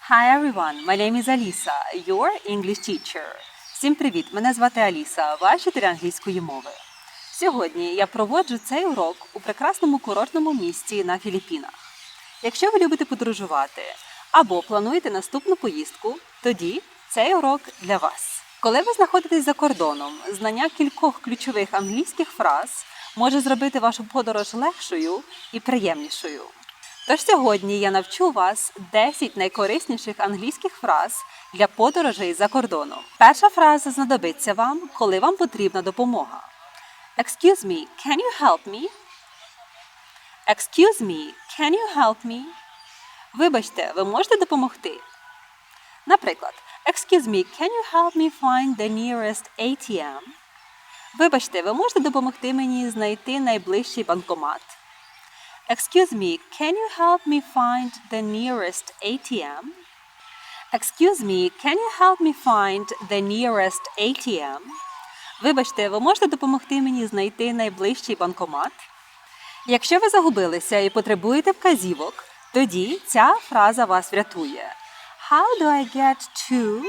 Hi everyone, my name is Alisa, your English teacher. Всім привіт! Мене звати Аліса, ваш вчитель англійської мови. Сьогодні я проводжу цей урок у прекрасному курортному місті на Філіппінах. Якщо ви любите подорожувати або плануєте наступну поїздку, тоді цей урок для вас. Коли ви знаходитесь за кордоном, знання кількох ключових англійських фраз може зробити вашу подорож легшою і приємнішою. Тож сьогодні я навчу вас 10 найкорисніших англійських фраз для подорожей за кордоном. Перша фраза знадобиться вам, коли вам потрібна допомога. Excuse me, can you help me? Excuse me, can you help me? Вибачте, ви можете допомогти? Наприклад, Excuse me, can you help me find the nearest ATM? Вибачте, ви можете допомогти мені знайти найближчий банкомат? Excuse me, can you help me find the nearest ATM? Excuse me, can you help me find the nearest ATM? Вибачте, ви можете допомогти мені знайти найближчий банкомат? Якщо ви загубилися і потребуєте вказівок, тоді ця фраза вас врятує. How do I get to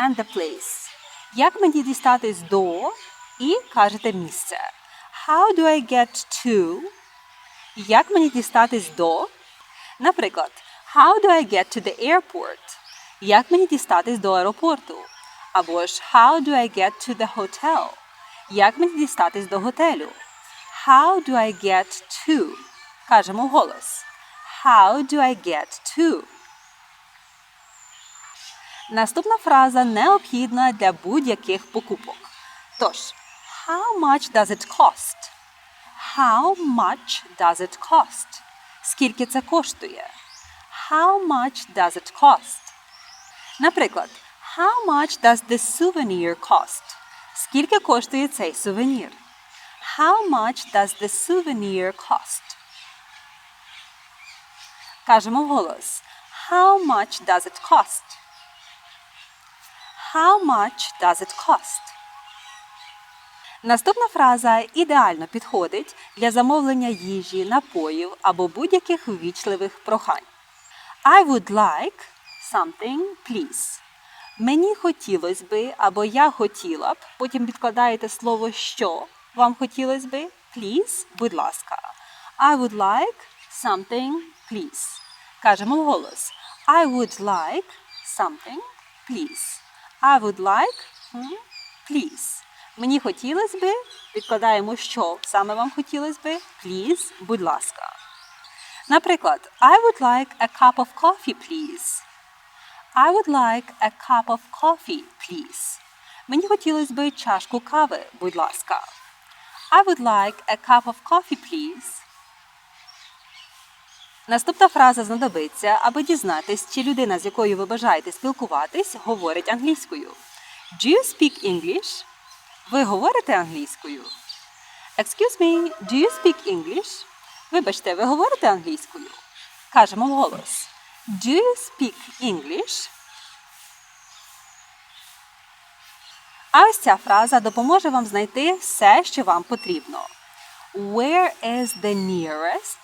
and the place? Як мені дістатись до і кажете місце? How do I get to? Як мені дістатись до? Наприклад, How do I get to the airport? Як мені дістатись до аеропорту? Або ж How do I get to the hotel? Як мені дістатись до готелю? How do I get to? Кажемо голос. How do I get to? Наступна фраза необхідна для будь-яких покупок. Тож, How much does it cost? How much does it cost? Скільки це коштує? How much does it cost? Наприклад, How much does this souvenir cost? Скільки коштує цей сувенір? How much does this souvenir cost? Кажемо вголос. How much does it cost? How much does it cost? Наступна фраза ідеально підходить для замовлення їжі, напоїв або будь-яких ввічливих прохань. I would like something, please. Мені хотілося би або я хотіла б. Потім підкладаєте слово що вам хотілося би. Please, будь ласка. I would like something, please. Кажемо вголос. I would like something, please. I would like, please. Мені хотілося би, відкладаємо, що саме вам хотілося би. Please, будь ласка. Наприклад, I would like a cup of coffee, please. I would like a cup of coffee, please. Мені хотілося би чашку кави, будь ласка. I would like a cup of coffee, please. Наступна фраза знадобиться, аби дізнатись, чи людина, з якою ви бажаєте спілкуватись, говорить англійською. Do you speak English? Ви говорите англійською? Excuse me, do you speak English? Вибачте, ви говорите англійською? Кажемо вголос. Do you speak English? А ось ця фраза допоможе вам знайти все, що вам потрібно. Where is the nearest?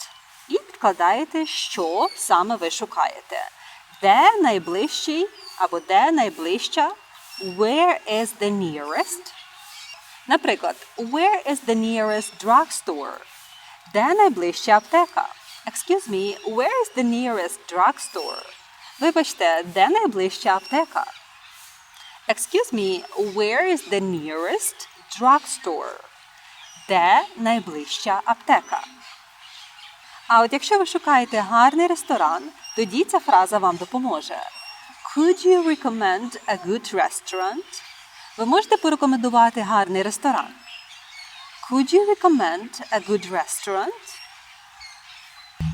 І підкладаєте, що саме ви шукаєте. Де найближчий або де найближча? Where is the nearest? Наприклад, where is the nearest drugstore? Де найближча аптека? Excuse me, where is the nearest drugstore? Вибачте, де найближча аптека? Excuse me, where is the nearest drugstore? Де найближча аптека? А от якщо ви шукаєте гарний ресторан, тоді ця фраза вам допоможе. Could you recommend a good restaurant? Ви можете порекомендувати гарний ресторан. Could you recommend a good restaurant?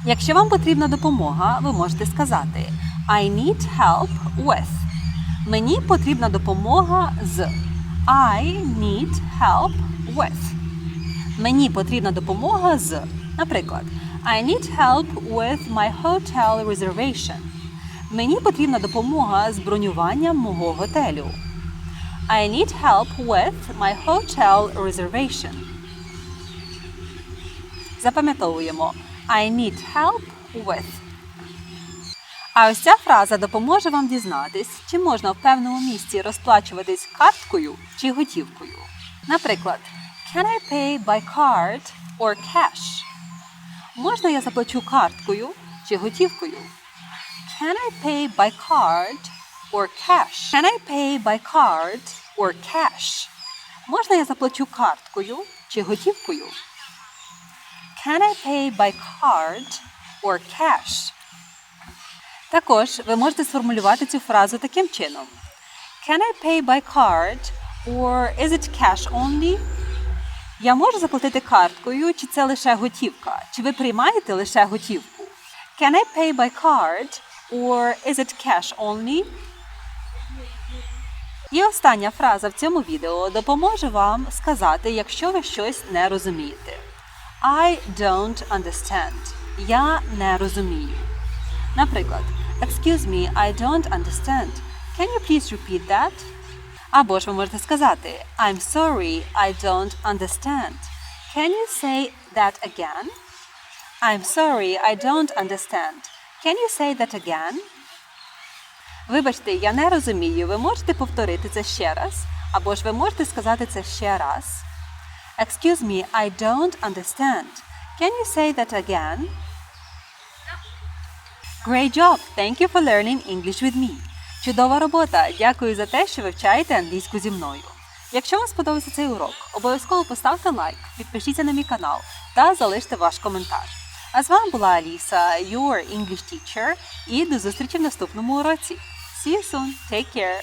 Якщо вам потрібна допомога, ви можете сказати I need help with. Мені потрібна допомога з I need help with. Мені потрібна допомога з. Наприклад, I need help with my hotel reservation. Мені потрібна допомога з бронюванням мого готелю. I need help with my hotel reservation. Запам'ятовуємо. I need help with. А ось ця фраза допоможе вам дізнатись, чи можна в певному місці розплачуватись карткою чи готівкою. Наприклад, Can I pay by card or cash? Можна я заплачу карткою чи готівкою? Can I pay by card or cash? Can I pay by card or cash? Можна я заплачу карткою чи готівкою? Can I pay by card or cash? Також ви можете сформулювати цю фразу таким чином: Can I pay by card or is it cash only? Я можу заплатити карткою, чи це лише готівка? Чи ви приймаєте лише готівку? Can I pay by card or is it cash only? І остання фраза в цьому відео допоможе вам сказати, якщо ви щось не розумієте. I don't understand. Я не розумію. Наприклад, Excuse me, I don't understand. Can you please repeat that? Або ж ви можете сказати I'm sorry, I don't understand. Can you say that again? I'm sorry, I don't understand. Can you say that again? Вибачте, я не розумію. Ви можете повторити це ще раз? Або ж ви можете сказати це ще раз? Excuse me, I don't understand. Can you say that again? Great job! Thank you for learning English with me. Чудова робота! Дякую за те, що вивчаєте англійську зі мною. Якщо вам сподобався цей урок, обов'язково поставте лайк, підпишіться на мій канал та залиште ваш коментар. А з вами була Аліса, your English teacher, і до зустрічі в наступному уроці. See you soon. Take care.